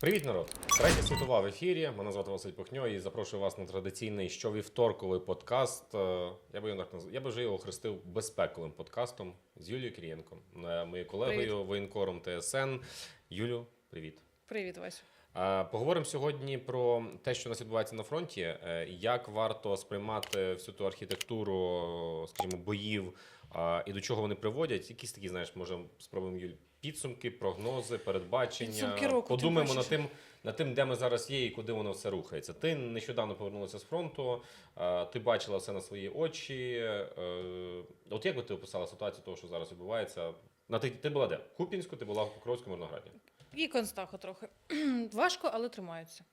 Привіт, народ! Третя світова в ефірі. Мене звати Василь Пухньо і запрошую вас на традиційний щовівторковий подкаст. Е, Я би його я би вже його хрестив безпековим подкастом з Юлією Кирієнко, е, моєю колегою, воєнкором ТСН. Юлю, привіт. Привіт, Вась. Е, Поговоримо сьогодні про те, що у нас відбувається на фронті, як варто сприймати всю ту архітектуру, скажімо, боїв і до чого вони приводять. Якісь такі, знаєш, може, спробуємо Юль, підсумки, прогнози, передбачення. Підсумки року, Подумаємо над тим, над тим, де ми зараз є і куди воно все рухається. Ти нещодавно повернулася з фронту, ти бачила все на свої очі. е, От як би ти описала ситуацію того, що зараз відбувається? На ти, ти була де? В Купінську, ти була в Покровському Мирнограді. І Констаху трохи. Важко, але тримаються.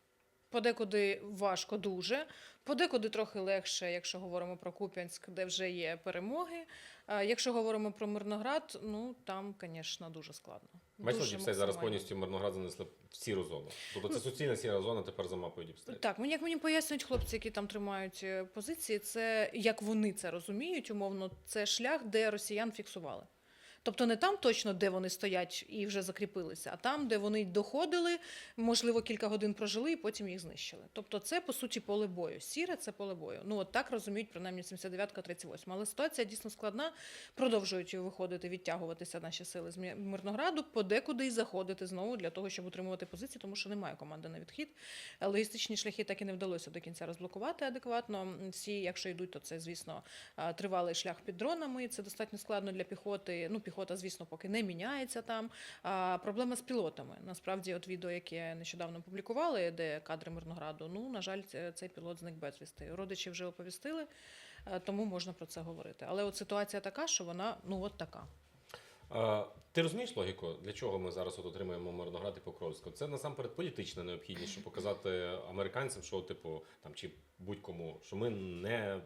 Подекуди важко дуже, подекуди трохи легше, якщо говоримо про Куп'янськ, де вже є перемоги. А якщо говоримо про Мирноград, ну там, звісно, дуже складно. Дуже Діпстейт зараз повністю Мирноград занесли в сіру зону. Тобто це суцільна сіра зона тепер за мапою Діпстейт. Так, мені як мені пояснюють хлопці, які там тримають е, позиції, це як вони це розуміють, умовно, це шлях, де росіян фіксували. Тобто не там точно, де вони стоять і вже закріпилися, а там, де вони доходили, можливо, кілька годин прожили і потім їх знищили. Тобто, це по суті поле бою. Сіре це поле бою. Ну от так розуміють принаймні 79-ка, 38. Але ситуація дійсно складна. Продовжують виходити, відтягуватися наші сили з Мирнограду, подекуди і заходити знову для того, щоб утримувати позиції, тому що немає команди на відхід. Логістичні шляхи так і не вдалося до кінця розблокувати адекватно. Всі, якщо йдуть, то це, звісно, тривалий шлях під дронами. Це достатньо складно для піхоти. Ну, піхота, звісно, поки не міняється там. А проблема з пілотами. Насправді, от відео, яке нещодавно публікували, де кадри Мирнограду, ну, на жаль, це- цей пілот зник безвісти. Родичі вже оповістили, тому можна про це говорити. Але от ситуація така, що вона ну от така. Ти розумієш логіку, для чого ми зараз от отримуємо Мирноград і Покровську? Це насамперед політична необхідність, щоб показати американцям, що типу там чи будь-кому, що ми не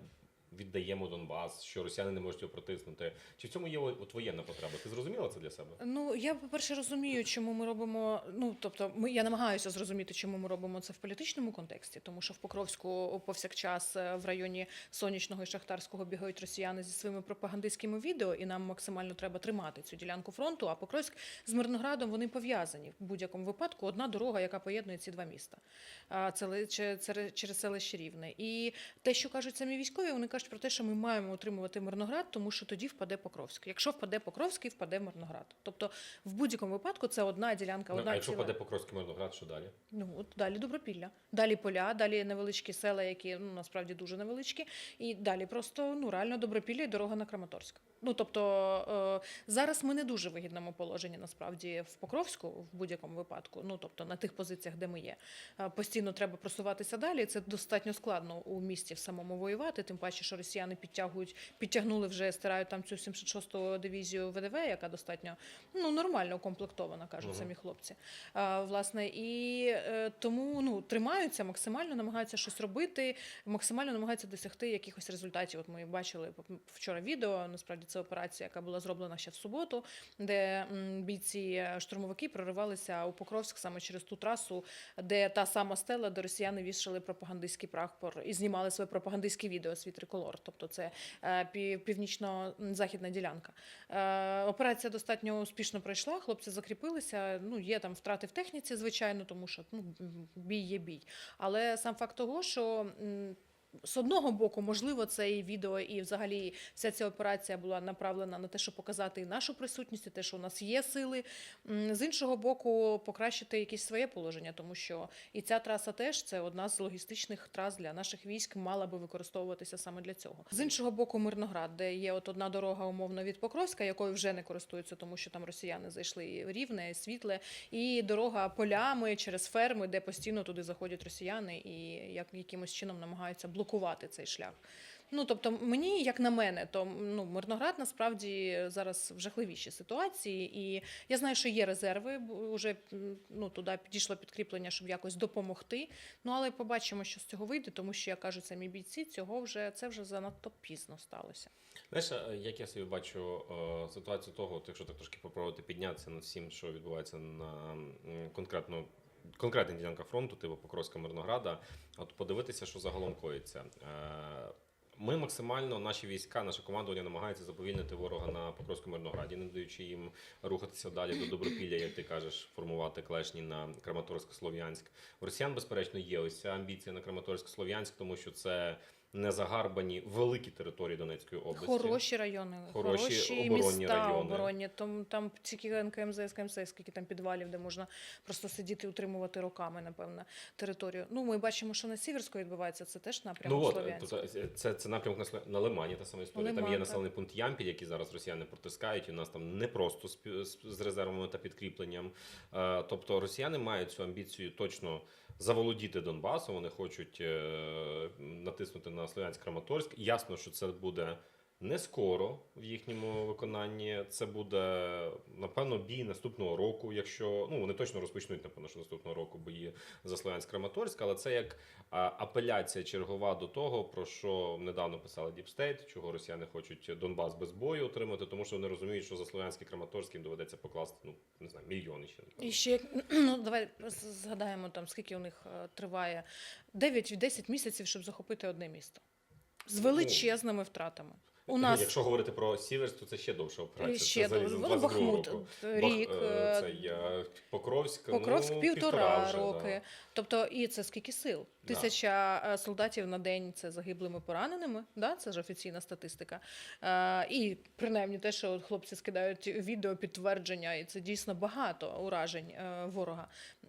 віддаємо Донбас, що росіяни не можуть його протиснути. Чи в цьому є от воєнна потреба? Ти зрозуміла це для себе? Ну я по-перше розумію, чому ми робимо. Ну тобто, ми я намагаюся зрозуміти, чому ми робимо це в політичному контексті, тому що в Покровську повсякчас е, в районі сонячного і шахтарського бігають росіяни зі своїми пропагандистськими відео, і нам максимально треба тримати цю ділянку фронту. А Покровськ з Мирноградом вони пов'язані в будь-якому випадку. Одна дорога, яка поєднує ці два міста. Це через селище Рівне. І те, що кажуть самі військові, вони кажуть про те, що ми маємо утримувати Мирноград, тому що тоді впаде Покровськ. Якщо впаде Покровський, впаде Мирноград. Тобто, в будь-якому випадку це одна ділянка, Ну, а якщо ціла. паде Покровський Мирноград, що далі? Ну от далі Добропілля, далі поля, далі невеличкі села, які ну насправді дуже невеличкі, і далі просто ну реально Добропілля і дорога на Краматорськ. Ну тобто е, зараз ми не дуже вигідному положенні насправді в Покровську в будь-якому випадку. Ну тобто на тих позиціях, де ми є. Е, Постійно треба просуватися далі. Це достатньо складно у місті в самому воювати. Тим паче, що росіяни підтягують, підтягнули вже стирають там цю 76-ту дивізію ВДВ, яка достатньо ну нормально укомплектована, кажуть самі хлопці. А, власне, і е, тому ну тримаються максимально, намагаються щось робити, максимально намагаються досягти якихось результатів. От ми бачили вчора відео. Насправді це операція, яка була зроблена ще в суботу, де бійці е, штурмовики проривалися у Покровськ саме через ту трасу, де та сама стела, де росіяни вішали пропагандистський прапор і знімали своє пропагандистське відео свій триколор. Тобто це е, пів- північно-західна ділянка. Е, Операція достатньо успішно пройшла. Хлопці закріпилися. Ну є там втрати в техніці, звичайно, тому що ну бій є бій. Але сам факт того, що. З одного боку, можливо, це і відео, і взагалі вся ця операція була направлена на те, щоб показати і нашу присутність, і те, що у нас є сили. З іншого боку, покращити якесь своє положення, тому що і ця траса теж це одна з логістичних трас для наших військ, мала би використовуватися саме для цього. З іншого боку, Мирноград, де є от одна дорога умовно від Покровська, якою вже не користуються, тому що там росіяни зайшли і рівне, і світле, і дорога полями через ферми, де постійно туди заходять росіяни і як якимось чином намагаються блокувати цей шлях. Ну тобто, мені, як на мене, то ну Мирноград насправді зараз в жахливішій ситуації, і я знаю, що є резерви. Вже ну туди підійшло підкріплення, щоб якось допомогти. Ну але побачимо, що з цього вийде, тому що як кажуть самі бійці, цього вже це вже занадто пізно сталося. Знаєш, як я собі бачу ситуацію того, якщо так трошки попробувати піднятися над всім, що відбувається на конкретно. Конкретних ділянках фронту, типу Покровська Мирнограда, от подивитися, що загалом коїться. Е, Ми максимально наші війська, наше командування намагається заповільнити ворога на Покровському Мирнограді, не даючи їм рухатися далі до Добропілля, як ти кажеш, формувати клешні на Краматорськ-Слов'янськ. У росіян, безперечно, є ось ця амбіція на Краматорськ-Слов'янськ, тому що це не загарбані великі території Донецької області. Хороші райони, Хороші хороші, оборонні міста райони. оборонні. Там, там тільки НКМЗ, КМС, скільки там підвалів, де можна просто сидіти і утримувати роками, напевно, територію. Ну, ми бачимо, що на Сіверську відбувається, це теж напрямок Ну от це, це напрямок на, на Лимані, та сама історія. там Лиман, є так. населений пункт Ямпіль, який зараз росіяни протискають. І у нас там не просто з, з- з резервами та підкріпленням. Е, тобто росіяни мають цю амбіцію точно заволодіти Донбасом. Вони хочуть е, натиснути на Слов'янськ Краматорськ. Ясно, що це буде. Не скоро в їхньому виконанні це буде напевно бій наступного року. Якщо ну вони точно розпочнуть, напевно, що наступного року бої за Слов'янськ Краматорськ, але це як апеляція чергова до того, про що недавно писали Deep State, чого росіяни хочуть Донбас без бою отримати, тому що вони розуміють, що за Слов'янський Краматорськ їм доведеться покласти ну не знаю мільйони ще. І ще як- ну давай згадаємо там, скільки у них е, триває 9-10 місяців, щоб захопити одне місто з величезними втратами. У нас якщо говорити про Сіверс, то це ще довша операція. ще це дуже- ну, Бахмут року. рік. Бах- це є Покровськ, Покровськ ну, півтора вже, роки. Да. Тобто, і це скільки сил? Да. Тисяча е, солдатів на день це загиблими пораненими. Да? Це ж офіційна статистика. Е, і принаймні те, що хлопці скидають відео підтвердження, і це дійсно багато уражень е, ворога.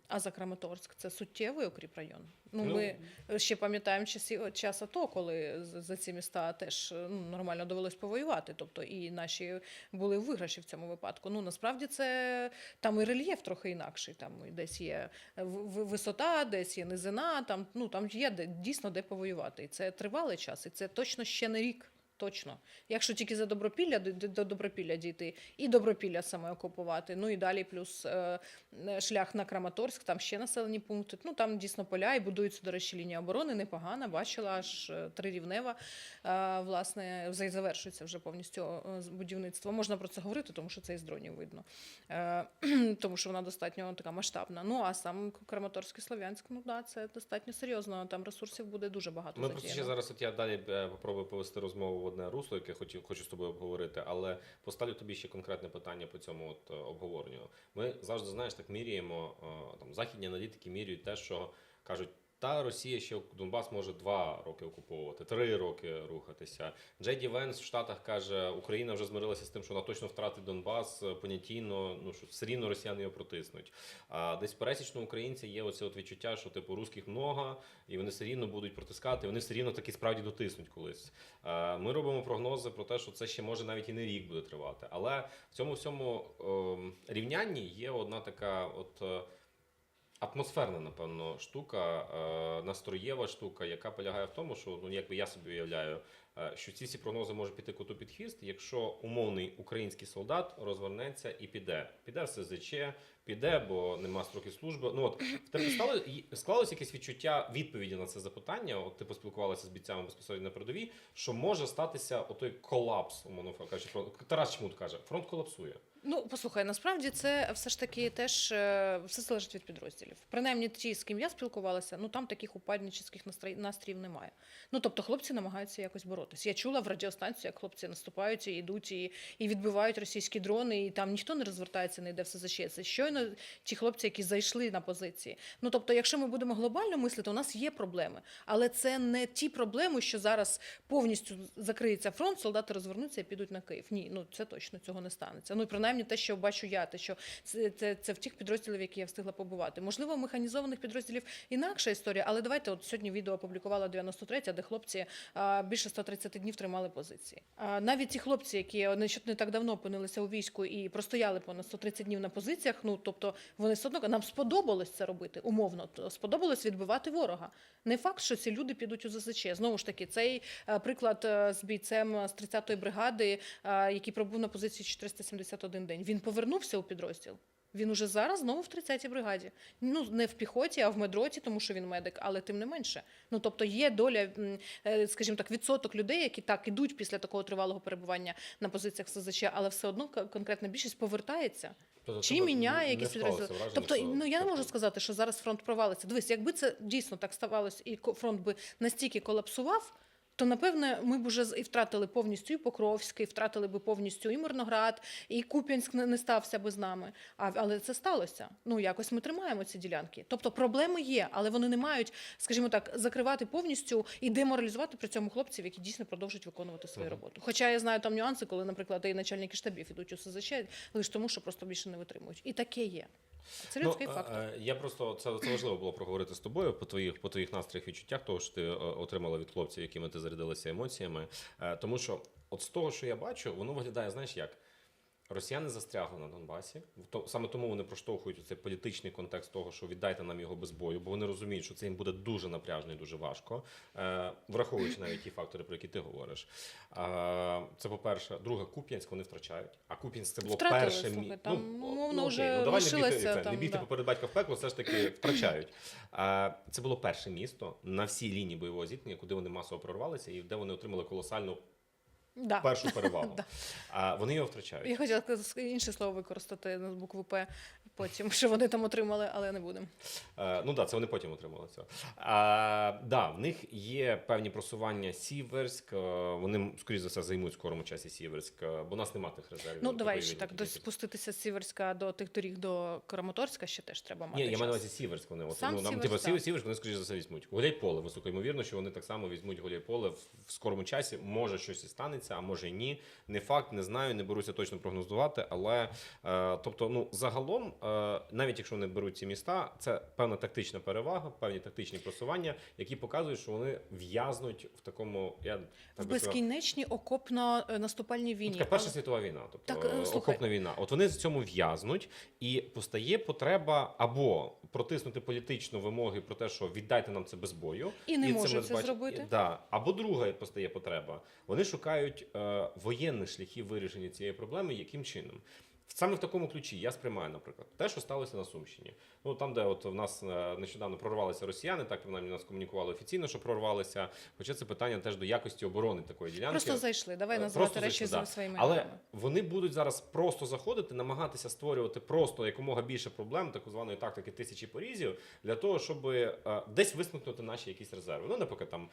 А за Краматорськ це суттєвий окріп район. Ну, Ну, ми ще пам'ятаємо часі час АТО, коли за ці міста теж ну, нормально довелось повоювати. Тобто і наші були виграші в цьому випадку. Ну насправді це там і рельєф трохи інакший. Там десь є висота, десь є низина. Там ну там є де дійсно де повоювати. І це тривалий час, і це точно ще не рік. Точно, якщо тільки за добропілля до, до- до добропілля дійти, і добропілля саме окупувати. Ну і далі плюс е, шлях на Краматорськ, там ще населені пункти. Ну там дійсно поля і будується, до речі, лінія оборони непогана. Бачила аж е, трирівнева. Е, власне, завершується вже повністю е, будівництво. Можна про це говорити, тому що це із дронів видно. Е, тому що вона достатньо така масштабна. Ну а сам Краматорський Слов'янськ, ну да, це достатньо серйозно. Там ресурсів буде дуже багато. Ми просто ще зараз, от я далі попробую повести розмову одне русло, яке хотів, хочу з тобою обговорити, але поставлю тобі ще конкретне питання по цьому от, е, обговоренню. Ми завжди, знаєш, так міряємо, е, там, західні аналітики міряють те, що кажуть, та Росія ще Донбас може два роки окуповувати, три роки рухатися. Джей Ді Венс в Штатах каже, Україна вже змирилася з тим, що вона точно втратить Донбас е, понятійно, ну що все рівно росіяни його протиснуть. А десь пересічного українця є оце от відчуття, що типу русських много, і вони все рівно будуть протискати, вони все рівно таки справді дотиснуть колись. Е, Ми робимо прогнози про те, що це ще може навіть і не рік буде тривати. Але в цьому всьому ем, рівнянні є одна така от. Атмосферна, напевно, штука, е, настроєва штука, яка полягає в тому, що ну якби я собі уявляю, е, що ці всі прогнози можуть піти коту під хвіст, якщо умовний український солдат розвернеться і піде. Піде в СЗЧ, піде, бо нема строків служби. Ну от в тебе стало склалось якесь відчуття відповіді на це запитання. От ти поспілкувалася з бійцями безпосередньо на передовій, що може статися отой колапс, умовно кажучи. Тарас Чмут каже, фронт колапсує. Ну, послухай, насправді це все ж таки теж е, все залежить від підрозділів. Принаймні, ті, з ким я спілкувалася, ну там таких упаднических настроїв немає. Ну тобто, хлопці намагаються якось боротися. Я чула в радіостанції, як хлопці наступають і йдуть і, і відбивають російські дрони, і там ніхто не розвертається, не йде все за ще. Щойно ті хлопці, які зайшли на позиції. Ну тобто, якщо ми будемо глобально мислити, у нас є проблеми, але це не ті проблеми, що зараз повністю закриється фронт, солдати розвернуться і підуть на Київ. Ні, ну це точно цього не станеться. Ну і принаймні те, що бачу я, те, що це, це, це в тих підрозділів, які я встигла побувати. Можливо, в механізованих підрозділів інакша історія, але давайте от сьогодні відео опублікувала 93 де хлопці а, більше 130 днів тримали позиції. А, навіть ті хлопці, які не так давно опинилися у війську і простояли понад 130 днів на позиціях. Ну тобто вони все одно нам сподобалось це робити умовно. сподобалось відбивати ворога. Не факт, що ці люди підуть у ЗСЧ. Знову ж таки, цей е, приклад е, з бійцем з 30-ї бригади, е, який пробув на позиції 471 день. Він повернувся у підрозділ. Він уже зараз знову в 30-й бригаді. Ну не в піхоті, а в медроті, тому що він медик, але тим не менше. Ну тобто є доля, е, скажімо так, відсоток людей, які так ідуть після такого тривалого перебування на позиціях СЗЧ, але все одно конкретна більшість повертається. Тобто Чи міняє не якісь враження, Тобто, ну я не можу сказати, що зараз фронт провалиться. Дивись, якби це дійсно так ставалось, і фронт би настільки колапсував. То напевне ми б уже і втратили повністю і Покровськ, і втратили би повністю і Мирноград, і Куп'янськ не, стався би з нами. А але це сталося. Ну якось ми тримаємо ці ділянки. Тобто проблеми є, але вони не мають, скажімо так, закривати повністю і деморалізувати при цьому хлопців, які дійсно продовжують виконувати свою роботу. Хоча я знаю там нюанси, коли, наприклад, і начальники штабів ідуть у СЗЧ, лише тому, що просто більше не витримують. І таке є. Це людський ну, фактор. е, Я просто це, це важливо було проговорити з тобою по твоїх по твоїх настроях відчуттях, того що ти е, отримала від хлопців, якими ти зарядилася емоціями. Тому що, от з того, що я бачу, воно виглядає, знаєш як. Росіяни застрягли на Донбасі, То- саме тому вони проштовхують цей політичний контекст того, що віддайте нам його без бою, бо вони розуміють, що це їм буде дуже напряжно і дуже важко, е, враховуючи навіть ті фактори, про які ти говориш. Е, Це по-перше, друге, Куп'янськ вони втрачають. А Куп'янськ це було Втратили, перше мі- там, ну, умовно, окей, вже ну, давай не це, там, не бігти да. поперед батька в пекло, все ж таки втрачають. А, Це було перше місто на всій лінії бойового зіткнення, куди вони масово прорвалися і де вони отримали колосальну Да. першу перевагу. Да. А вони його втрачають. Я хотіла інше слово використати на букву П потім, що вони там отримали, але не будемо. Е, ну так, да, це вони потім отримали це. А, да, в них є певні просування Сіверськ. е, Вони, скоріш за все, займуть в скорому часі Сіверськ, е, бо у нас немає тих резервів. Ну давай ще так до спуститися з Сіверська до тих доріг до Краматорська ще теж треба мати. Ні, я час. маю на увазі Сіверськ. Вони от, Сам ну, нам Сіверськ, типу. Сіверськ, вони скоріш за все візьмуть. Гуляйполе, високо ймовірно, що вони так само візьмуть Гуляйполе в, в скорому часі. Може щось і станеться, а може і ні. Не факт, не знаю, не беруся точно прогнозувати. Але е, тобто, ну загалом, е, навіть якщо вони беруть ці міста, це певна тактична перевага, певні тактичні просування, які показують, що вони в'язнуть в такому. Я в так би сказав, безкінечній окопно-наступальній Ну. Така Перша світова війна, тобто Так, е, е, окопна війна. От вони в цьому в'язнуть, і постає потреба або протиснути політично вимоги про те, що віддайте нам це без бою, І не це можуть це бачимо. зробити. Да. Або друга постає потреба. Вони шукають е, воєнних шляхів вирішення цієї проблеми. Яким чином? Саме в такому ключі я сприймаю, наприклад, те, що сталося на Сумщині. Ну там, де от в нас е, нещодавно прорвалися росіяни, так принаймні нас комунікували офіційно, що прорвалися. Хоча це питання теж до якості оборони такої ділянки. Просто зайшли. Давай Е, називати просто речі да. за своїми Але вони будуть зараз просто заходити, намагатися створювати просто якомога більше проблем, так званої тактики тисячі порізів, для того, щоб е, десь висмикнути наші якісь резерви. Ну, наприклад, там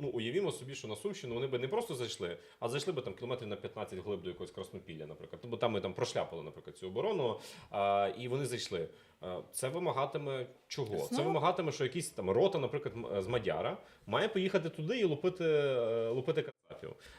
ну уявімо собі, що на Сумщину вони би не просто зайшли, а зайшли би там кілометрів на 15 глиб до якогось Краснопілля, наприклад. Бо там ми там прошляпали, наприклад, цю оборону, а, і вони зайшли. Е, Це вимагатиме чого? Це вимагатиме, що якісь там рота, наприклад, з Мадяра, має поїхати туди і лупити, е, лупити.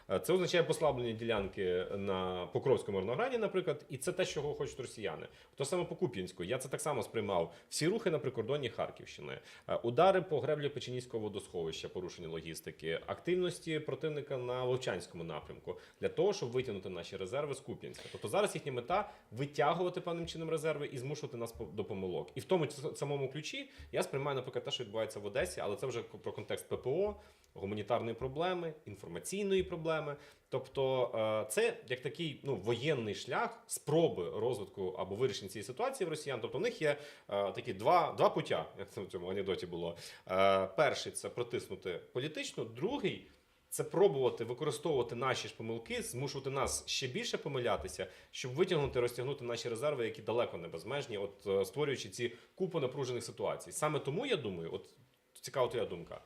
Е, Це означає послаблення ділянки на Покровському Мирнограді, наприклад, і це те, чого хочуть росіяни. То саме по Куп'янську. Я це так само сприймав. Всі рухи на прикордонні Харківщини, Е, удари по греблі Печенізького водосховища, порушення логістики, активності противника на Вовчанському напрямку для того, щоб витягнути наші резерви з Куп'янська. Тобто зараз їхня мета витягувати певним чином резерви і змушувати нас по- до помилок. І в тому самому ключі я сприймаю, наприклад, те, що відбувається в Одесі, але це вже про контекст ППО, гуманітарної проблеми, інформаційної проблеми. Тобто е, це як такий ну воєнний шлях спроби розвитку або вирішення цієї ситуації в росіян. Тобто, в них є е, такі два, два пуття, як це в цьому анекдоті було. Е, перший це протиснути політично, другий. Це пробувати використовувати наші ж помилки, змушувати нас ще більше помилятися, щоб витягнути, розтягнути наші резерви, які далеко не безмежні, от е, створюючи ці купу напружених ситуацій. Саме тому я думаю, от цікава твоя думка.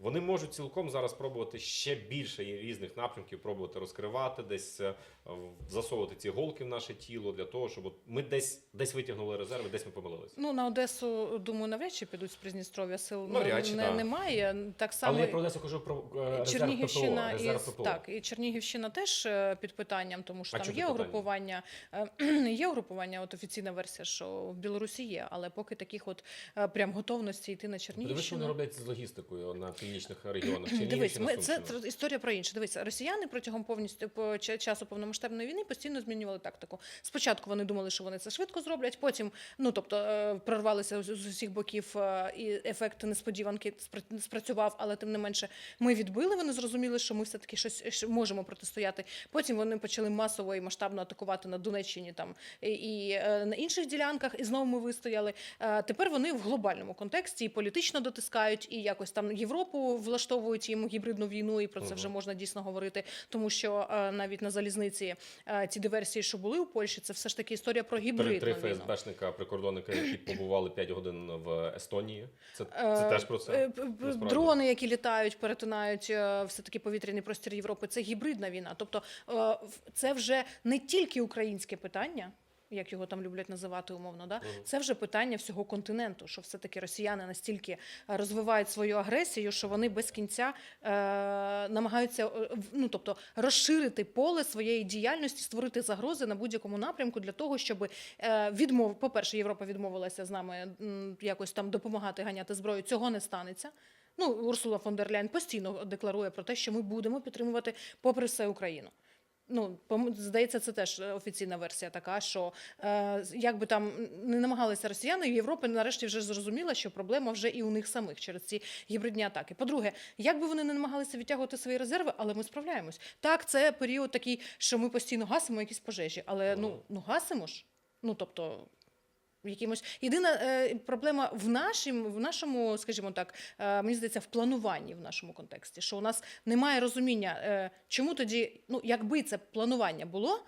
Вони можуть цілком зараз пробувати ще більше різних напрямків, пробувати розкривати, десь е, засовувати ці голки в наше тіло для того, щоб ми десь десь витягнули резерви, десь ми помилилися. Ну на Одесу, думаю, навряд чи підуть з Придністров'я сил Навряд чи, не, да. немає. Так само Але я про Одесу кажу про е, резерв Чернігівщина ППО, і резерв ППО. так, і Чернігівщина теж е, під питанням, тому що А там є угрупування. Є угрупування, от офіційна версія, що в Білорусі є, але поки таких от прям готовності йти на Подивись, що вони роблять з логістикою на північних регіонах. Дивись, Чернігівщина, ми це Сумщина. історія про інше. Дивись, росіяни протягом повністю по ча- часу повномасштабної війни постійно змінювали тактику. Спочатку вони думали, що вони це швидко зроблять. Потім, ну тобто, е, прорвалися з, з усіх боків, е, і ефект несподіванки спра- спрацював, але тим не менше ми відбили. Вони зрозуміли, що ми все таки щось що можемо протистояти. Потім вони почали масово і масштабно атакувати на Донеччині там і, і е, на інших ділянках, і знову ми вистояли. Е, Тепер вони в глобальному контексті і політично дотискають, і якось там Європу зранку влаштовують їм гібридну війну, і про це Мгм. вже можна дійсно говорити, тому що е, навіть на залізниці е, ті диверсії, що були у Польщі, це все ж таки історія про Три, гібридну три війну. ФСБшника, прикордонника, які побували 5 годин в Естонії. Це, це Е, теж про це. е. Дрони, які літають, перетинають е, все-таки повітряний простір Європи, це гібридна війна. Тобто е, це вже не тільки українське питання. Як його там люблять називати умовно, да це вже питання всього континенту. Що все таки росіяни настільки е, розвивають свою агресію, що вони без кінця е, намагаються е, ну тобто розширити поле своєї діяльності, створити загрози на будь-якому напрямку для того, щоб е, відмов, по-перше, Європа відмовилася з нами якось там допомагати ганяти зброю. Цього не станеться. Ну, Урсула фон дер Ляйн постійно декларує про те, що ми будемо підтримувати попри все Україну. Ну, здається, це теж е, офіційна версія така, що е, як би там не намагалися росіяни, Європа нарешті вже зрозуміла, що проблема вже і у них самих через ці гібридні атаки. По-друге, як би вони не намагалися відтягувати свої резерви, але ми справляємось. Так, це період такий, що ми постійно гасимо якісь пожежі, але ну, ну гасимо ж. Ну тобто. Якимось єдина е, проблема в нашому, в нашому, скажімо так, е, мені здається, в плануванні в нашому контексті, що у нас немає розуміння, е, чому тоді, ну якби це планування було.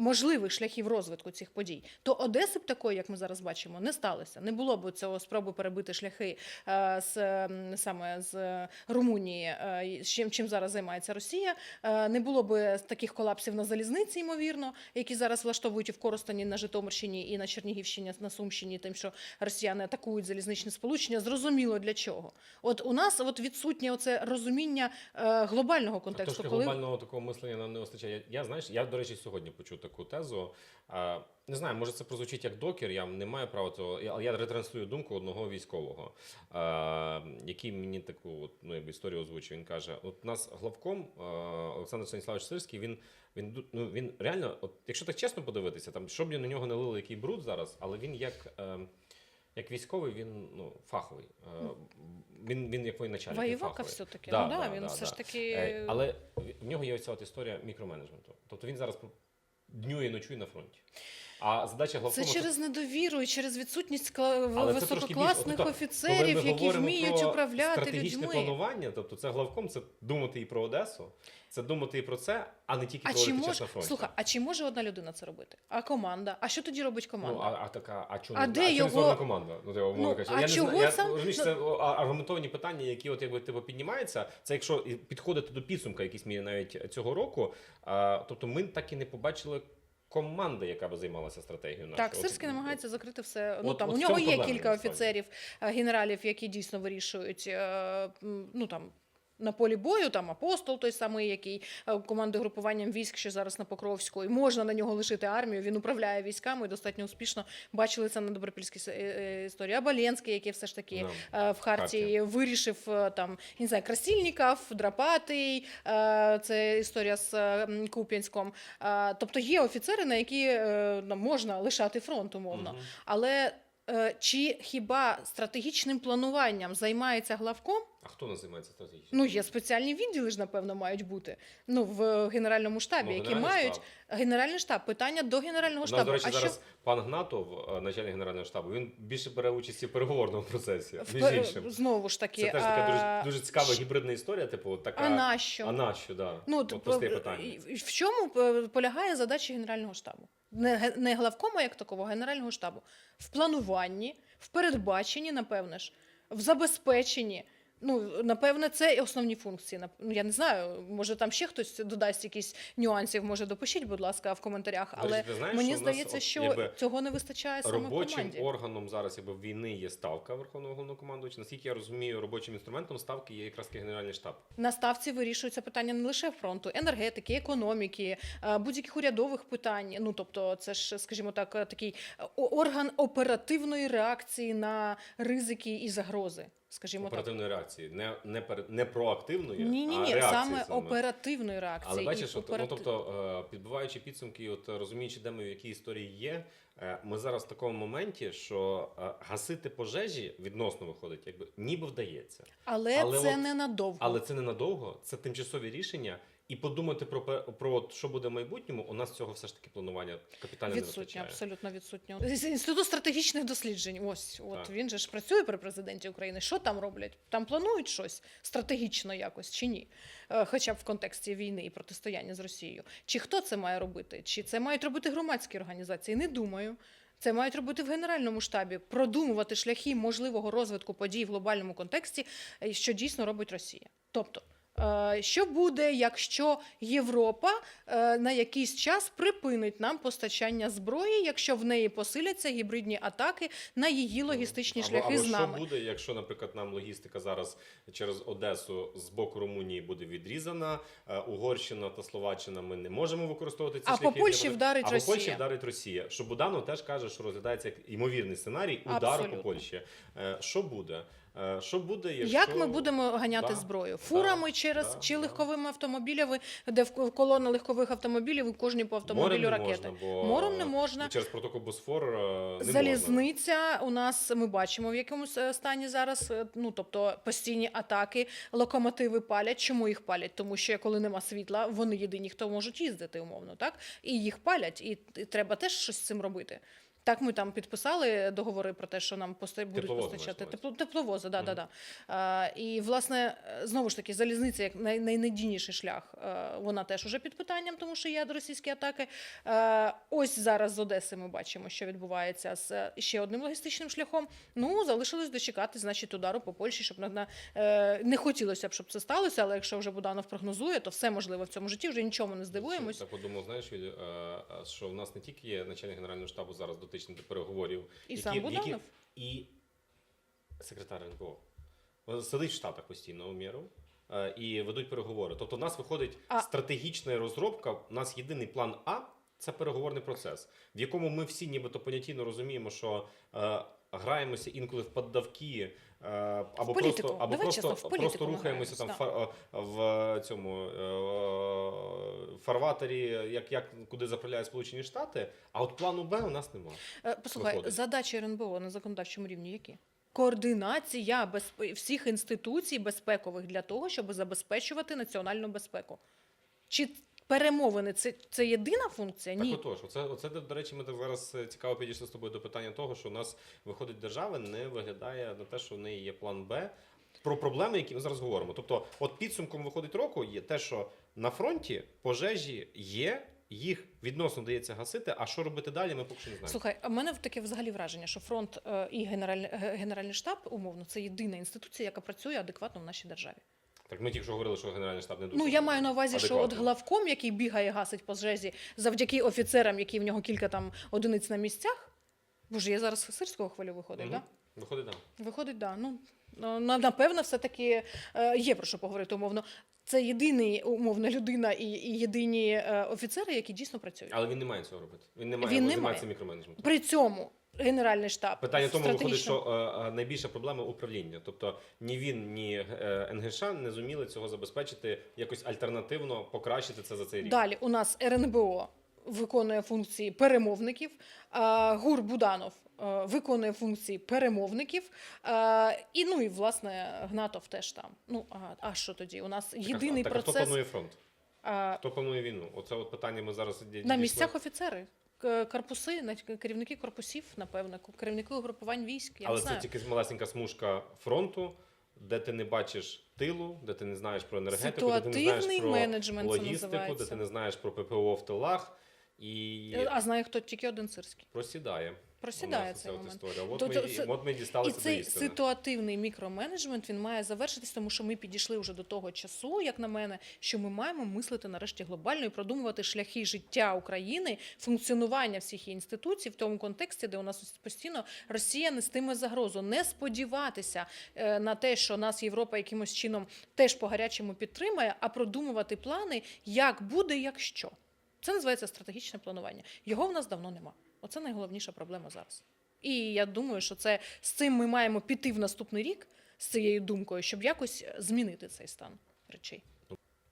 Можливих шляхів розвитку цих подій, то Одеси б такої, як ми зараз бачимо, не сталося. Не було б цього спроби перебити шляхи е, з саме з Румунії, е, з чим, чим зараз займається Росія. Е, не було б таких колапсів на залізниці, ймовірно, які зараз влаштовують і в Коростені на Житомирщині і на Чернігівщині, на Сумщині, тим, що росіяни атакують залізничне сполучення. Зрозуміло для чого. От у нас от відсутнє оце розуміння глобального контексту, Трошки коли глобального такого мислення нам не вистачає. Я, я знаєш, я, до речі, сьогодні почув таку тезу. Не знаю, може це прозвучить як докер, я не маю права цього, але я ретранслюю думку одного військового, який мені таку от, ну, якби історію озвучив. Він каже: от у нас главком Олександр Станіславович Сирський, він. Він ну він реально, от якщо так чесно подивитися, там щоб на нього не лили який бруд зараз, але він як, е, як військовий, він ну фаховий. Е, він, він як воєначальник. воєвака все-таки. Да, ну, да, да, він да, все да. ж таки. Е, Але в нього є оця от історія мікроменеджменту. Тобто він зараз днює і ночує на фронті. А задача Це через недовіру і через відсутність висококласних тобто, офіцерів, коли ми які вміють про управляти стратегічне людьми. планування, тобто це главком, це думати і про Одесу, це думати і про це, а не тільки А про чи час на фронті. слухай, а чи може одна людина це робити? А команда? А що тоді робить команда? Ну, а, а така, а чому А не, де а чому не його- створена команда? Ну, ти, Ну, кажучи. а я не чого знаю, я, сам- розумієш, ну- це аргументовані питання, які от якби типу піднімаються. Це якщо підходити до підсумка, якісь мірі навіть цього року. А, тобто ми так і не побачили команди, яка би займалася стратегією нашою. Так, Сирський намагається закрити все. Ну там от у нього є кілька офіцерів, е, генералів, які дійсно вирішують е, ну там. На полі бою там апостол, той самий, який е, командує групуванням військ, що зараз на Покровську, і можна на нього лишити армію. Він управляє військами і достатньо успішно бачили це на Добропільській е, е, історії. А Балєнський, який все ж таки е, в Хартії Хартія. вирішив там не знаю, Красільніков, Драпатий. Це історія з Куп'янськом. Тобто є офіцери, на які можна лишати фронт, умовно. Мгм. Але чи хіба стратегічним плануванням займається главком? А хто нас займається стратегічним? Ну, є спеціальні відділи ж, напевно, мають бути. Ну, в генеральному штабі, Ну, які Генеральний мають штаб. генеральний штаб. Питання до генерального штабу. до речі, а зараз що пан Гнатов, е, начальник генерального штабу, він більше бере участь в переговорному процесі. в Між іншим. знову ж таки, Це теж така а, дуже, дуже цікава щ- гібридна історія, типу, така. а нащо? А нащо, да. Ну, От просте питання. В чому е, полягає задача Генерального штабу? Не, не главкома як такого, Генерального штабу. В плануванні, в передбаченні, напевне ж, в забезпеченні. Ну, напевне, це і основні функції. Ну, я не знаю, може там ще хтось додасть якісь нюансів, може допишіть, будь ласка, в коментарях. Але ти знаєш, мені що в нас здається, що якби цього не вистачає саме Робочим команді. органом зараз якби війни є ставка Верховного Головнокомандувача. Наскільки я розумію, робочим інструментом ставки є якраз Генеральний штаб. На ставці вирішуються питання не лише фронту, енергетики, економіки, е, будь-яких урядових питань. Ну тобто, це ж, скажімо так, е, такий орган оперативної реакції на ризики і загрози. Скажімо так. Оперативної реакції, не, не, пер не проактивної, Ні, ні, а реакції саме оперативної реакції. Але бачиш, от, ну, тобто, е, підбиваючи підсумки, от розуміючи, де ми в якій історії є, е, ми зараз в такому моменті, що е, гасити пожежі відносно виходить, якби ніби вдається. але, але це от- ненадовго. Але це ненадовго, це тимчасові рішення, і подумати про, про от, що буде в майбутньому, у нас цього все ж таки планування капітально не вистачає. абсолютно відсутньо. Інститут стратегічних досліджень. Ось, от Так. він же ж працює при президенті України. Що там роблять? Там планують щось стратегічно якось чи ні? Е, Хоча б в контексті війни і протистояння з Росією. Чи хто це має робити? Чи це мають робити громадські організації? Не думаю. Це мають робити в генеральному штабі, продумувати шляхи можливого розвитку подій в глобальному контексті, е, що дійсно робить Росія. Тобто, що буде, якщо Європа е, на якийсь час припинить нам постачання зброї, якщо в неї посиляться гібридні атаки на її логістичні або, шляхи або з нами? що буде, якщо, наприклад, нам логістика зараз через Одесу з боку Румунії буде відрізана, е, Угорщина та Словаччина ми не можемо використовувати ці А по. Польщі вдарить а по Польщі Росія. вдарить Росія. Що Буданов теж каже, що розглядається як ймовірний сценарій удару Абсолютно. по Польщі. Е, Що буде? Е, Що буде, якщо... Як ми будемо ганяти Да, зброю? Фурами да, через да, чи да. легковими автомобілями, де в колона легкових автомобілів у кожній по автомобілю Морем не ракети. можна, бо Морем не можна. через протоку Босфор е, не можна. Залізниця у нас ми бачимо в якомусь е, стані зараз. Ну тобто постійні атаки, локомотиви палять. Чому їх палять? Тому що коли нема світла, вони єдині, хто можуть їздити умовно, так і їх палять, і треба теж щось з цим робити. Так, ми там підписали договори про те, що нам поста- будуть Тепловози, постачати тепло, тепловози. Да, да, да. А, і власне знову ж таки, залізниця як най, найнадійніший шлях. е, Вона теж уже під питанням, тому що є російські атаки. Е, Ось зараз з Одеси ми бачимо, що відбувається з е, ще одним логістичним шляхом. Ну залишилось дочекати, значить, удару по Польщі, щоб на, на е, не хотілося б, щоб це сталося. Але якщо вже Буданов прогнозує, то все можливо в цьому житті. Вже нічому не здивуємось. Так подумав, знаєш, Юлі, е, е, що в нас не тільки є начальник генерального штабу зараз дотичний до переговорів, І сам Буданов. і секретар НКО. Сидить в Штатах постійно у міру. І ведуть переговори. Тобто, у нас виходить А- стратегічна розробка. У нас єдиний план А це переговорний процес, в якому ми всі нібито понятійно розуміємо, що е, граємося інколи в поддавки, е, або політику. просто, або Давай просто, чесно, в просто рухаємося там граємось, фар, в цьому е, фарватері, як, як куди заправляють Сполучені Штати. А от плану Б у нас немає. Е, Послухай, виходить. задачі РНБО на законодавчому рівні які? Координація безпе... всіх інституцій безпекових для того, щоб забезпечувати національну безпеку. Чи перемовини це, це єдина функція? Ні. Так отож, оце, оце до речі, ми так зараз е, цікаво підійшли з тобою до питання того, що у нас виходить держава, не виглядає на те, що в неї є план Б. Про проблеми, які ми зараз говоримо. Тобто, от підсумком виходить року є те, що на фронті пожежі є, їх відносно дається гасити. А що робити далі, ми поки що не знаємо. Слухай, а мене таке взагалі враження, що фронт е, і генеральний, генеральний штаб, умовно, це єдина інституція, яка працює адекватно в нашій державі. Так ми тільки що говорили, що генеральний штаб не дуже. Ну я маю на увазі, що от главком, який бігає, гасить пожежі, завдяки офіцерам, які в нього кілька там одиниць на місцях. Боже, я зараз сирського хвилю виходить, Мгм. так? Виходить, так. Виходить, да. Ну напевно, все таки є про що поговорити умовно. Це єдиний умовно людина і, і єдині е, офіцери, які дійсно працюють. Але він не має цього робити. Він не має Він не має. мікроменеджментом. При цьому генеральний штаб Питання тому виходить, що е, е, найбільша проблема управління. Тобто ні він, ні е, НГШ не зуміли цього забезпечити якось альтернативно покращити це за цей рік. Далі у нас РНБО виконує функції перемовників, а ГУР Буданов е, виконує функції перемовників. е, І ну і власне Гнатов теж там. Ну а, а що тоді? У нас Так, а- єдиний так, а хто процес планує фронт? а, Хто планує війну? Оце от питання ми зараз на дійшли. місцях офіцери. К- Корпуси, керівники корпусів, напевно, керівники угрупувань військ. Я Але не знаю. це тільки малесенька смужка фронту, де ти не бачиш тилу, де ти не знаєш про енергетику, де ти не знаєш про менеджмент логістику, де ти не знаєш про ППО в тилах і А знає хто тільки один сирський. просідає. Просідає цей момент. історія. От, То- ми, то от ми І дісталися до цей істини. ситуативний мікроменеджмент він має завершитись, тому що ми підійшли вже до того часу, як на мене, що ми маємо мислити нарешті глобально і продумувати шляхи життя України, функціонування всіх її інституцій в тому контексті, де у нас постійно Росія нестиме загрозу. Не сподіватися е, на те, що нас Європа якимось чином теж по гарячому підтримає, а продумувати плани, як буде, якщо. Це називається стратегічне планування. Його в нас давно нема. Оце найголовніша проблема зараз. І я думаю, що це з цим ми маємо піти в наступний рік з цією думкою, щоб якось змінити цей стан речей.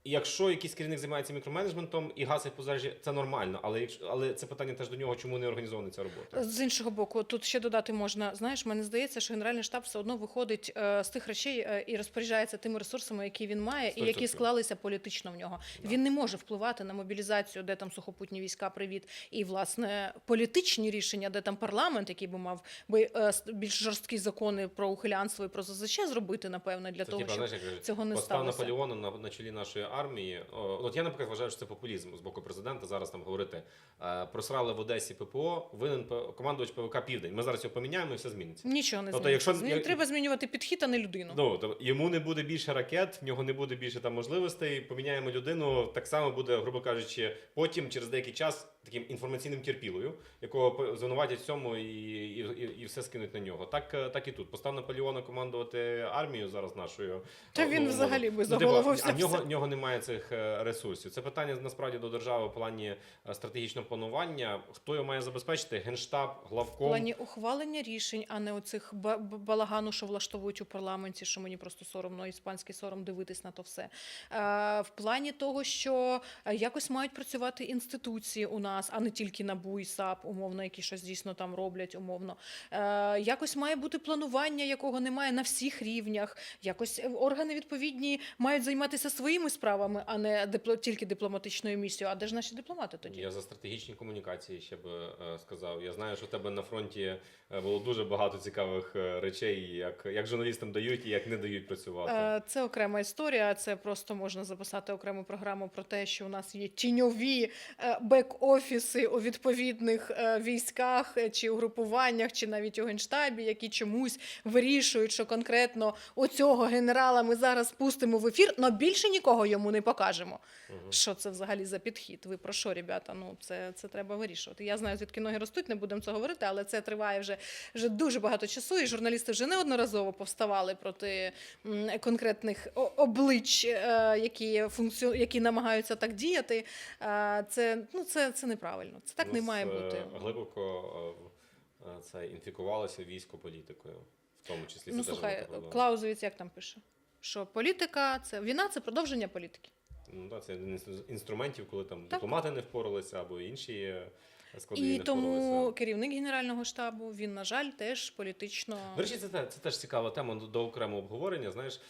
Якщо якийсь керівник займається мікроменеджментом і гасить пожежі, це нормально, але якщо але це питання теж до нього, чому не організована ця робота. З іншого боку, тут ще додати можна. Знаєш, мені здається, що генеральний штаб все одно виходить е, з тих речей е, і розпоряджається тими ресурсами, які він має, і які склалися політично в нього. Да. Він не може впливати на мобілізацію, де там сухопутні війська, привіт, і власне політичні рішення, де там парламент, який би мав би е, більш жорсткі закони про ухилянство і про ЗЗЧ зробити, напевне, для Це того, щоб цього не сталося. Наполеона на, на чолі нашої армії. От я, наприклад, вважаю, що це популізм з боку президента. Зараз там говорити е, просрали в Одесі ППО, винен командувач ПВК Південь. Ми зараз його поміняємо і все зміниться. Нічого не Тобто, зміниться. якщо- Змін- Треба змінювати підхід, а не людину. Ну то йому не буде більше ракет, в нього не буде більше там можливостей. Поміняємо людину. Так само буде, грубо кажучи, потім через деякий час таким інформаційним терпілою, якого звинуватять в цьому і, і, і, і все скинуть на нього. Так, е, так і тут. Постав Наполеона командувати армією зараз нашою. Та Ну, він ну, взагалі би ну, за типу, голову А в нього, нього немає цих е, ресурсів. Це питання насправді до держави в плані стратегічного планування. Хто його має забезпечити? Генштаб, В плані ухвалення рішень, а не оцих балагану, що влаштовують у парламенті, що мені просто соромно, іспанський сором дивитись на то все. В плані того, що якось мають працювати інституції у нас, а не тільки НАБУ і САП, умовно, які щось дійсно там роблять, умовно. Е, якось має бути планування, якого немає на всіх рівнях. Якось е, органи відповідні мають займатися своїми справами, а не дипло- тільки дипломатичною місією. А де ж наші дипломати тоді? Я за стратегічні комунікації ще би е, сказав. Я знаю, що в тебе на фронті е, було дуже багато цікавих е, речей, як, як журналістам дають і як не дають працювати. Е, Це окрема історія. Це просто можна записати окрему програму про те, що у нас є тіньові е, бек-офіси у відповідних е, військах е, чи угрупуваннях, чи навіть у генштабі, які чомусь вирішують, що конкретно оцього генерала ми зараз пустимо в ефір, але більше нікого йому не покажемо. Мгм. Що це взагалі за підхід? Ви про що, ребята? Ну це, це треба вирішувати. Я знаю, звідки ноги ростуть, не будемо це говорити, але це триває вже, вже дуже багато часу, і журналісти вже неодноразово повставали проти конкретних облич, е, які функціо... які намагаються так діяти. Це ну це, це неправильно. Це так У не має е, бути. Глибоко е, е, це інфікувалося військо політикою, в тому числі. Ну слухай. Клаузовіць як там пише? Що політика це війна, це продовження політики. Ну, да, це один з інструментів, коли там Так. дипломати не впоралися або інші складові І не тому впоралися. керівник генерального штабу він, на жаль, теж політично. До речі, це, це теж цікава тема до, до окремого обговорення. Знаєш,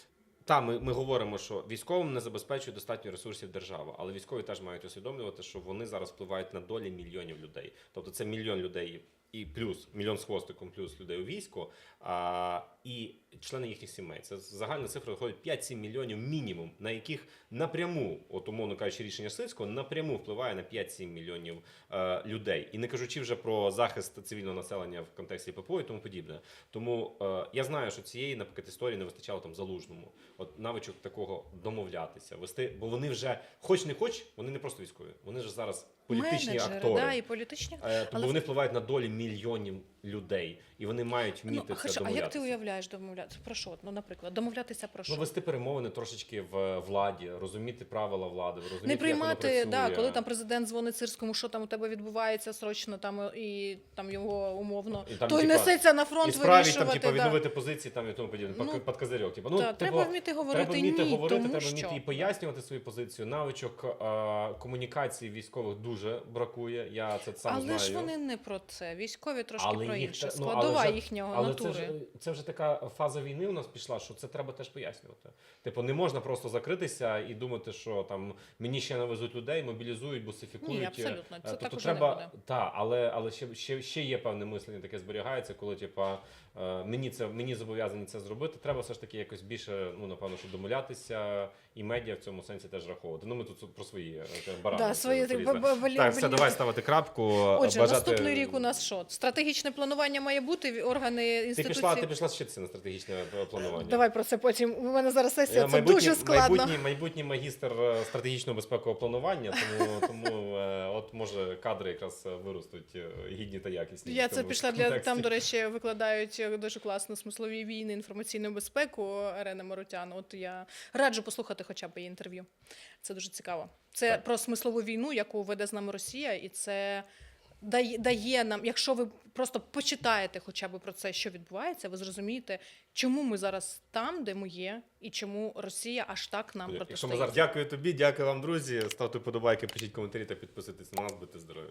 та ми, ми говоримо, що військовим не забезпечує достатньо ресурсів держава, але військові теж мають усвідомлювати, що вони зараз впливають на долі мільйонів людей. Тобто це мільйон людей і плюс мільйон з хвостиком, плюс людей у війську, а, і члени їхніх сімей. Це загальна цифра виходить 5-7 мільйонів мінімум, на яких напряму, от умовно кажучи, рішення Сильського напряму впливає на 5-7 мільйонів е, людей. І не кажучи вже про захист цивільного населення в контексті ППО і тому подібне. Тому е, я знаю, що цієї, наприклад, історії не вистачало там залужному. От навичок такого домовлятися, вести, бо вони вже, хоч не хоч, вони не просто військові, вони ж зараз політичні менеджери, актори. да, і політичні. Е, Тому Але вони впливають на долі мільйонів людей, і вони мають Ну, вміти а, це хорошо, а як ти уявляєш домовлятися? Про що? Ну, наприклад, домовлятися про що? Ну, вести перемовини трошечки в владі, розуміти правила влади, розуміти, не як воно приймати, да, коли там президент дзвонить сирському, що там у тебе відбувається срочно, там і там його умовно І там, той типа, несеться на фронт і справі вирішувати. там, типу, да. позиції там і тому подібне. Ну, Ну, під козирьок. Типу, ну, Та, типу, треба вміти говорити треба вміти ні, говорити, тому треба вміти і пояснювати свою позицію. Навичок е, комунікації військових дуже бракує. Я це сам але знаю. ж вони не про це. Військові трошки про те- ну, Складова але їхнього Але натури. це це вже така фаза війни у нас пішла, що це треба теж пояснювати. Типу, не можна просто закритися і думати, що там мені ще навезуть людей, мобілізують, бусифікують. Ні, абсолютно. Е, Це тобто так треба, не буде. Та, але, але ще, ще, ще є певне мислення таке зберігається, коли типа е, мені це мені зобов'язані це зробити. Треба все ж таки якось більше, ну напевно, що домовлятися, і медіа в цьому сенсі теж раховувати. Ну ми тут про свої е, барани. Да, свої, так, так, все, давай ставити крапку. Отже, бажати... наступний рік у нас що? Стратегічне планування має бути, органи Ти пішла, ти пішла вчитися на стратегічне е, планування. Давай про це потім. У мене зараз сесія, це дуже складно. Майбутній, майбутній магістр е, стратегічного безпекового планування, тому, тому от може кадри якраз виростуть гідні та якісні. Я це пішла для там, до речі, викладають дуже класно смислові війни, інформаційну безпеку Арена Марутян. От я раджу послухати хоча б інтерв'ю. Це дуже цікаво. Це Так. про смислову війну, яку веде з нами Росія, і це дає, дає нам, якщо ви просто почитаєте хоча б про це, що відбувається, ви зрозумієте, чому ми зараз там, де ми є, і чому Росія аж так нам Якщо протистоїть. ми зараз дякую тобі, дякую вам, друзі. Ставте подобайки, пишіть коментарі та підписуйтесь на нас, будьте здорові.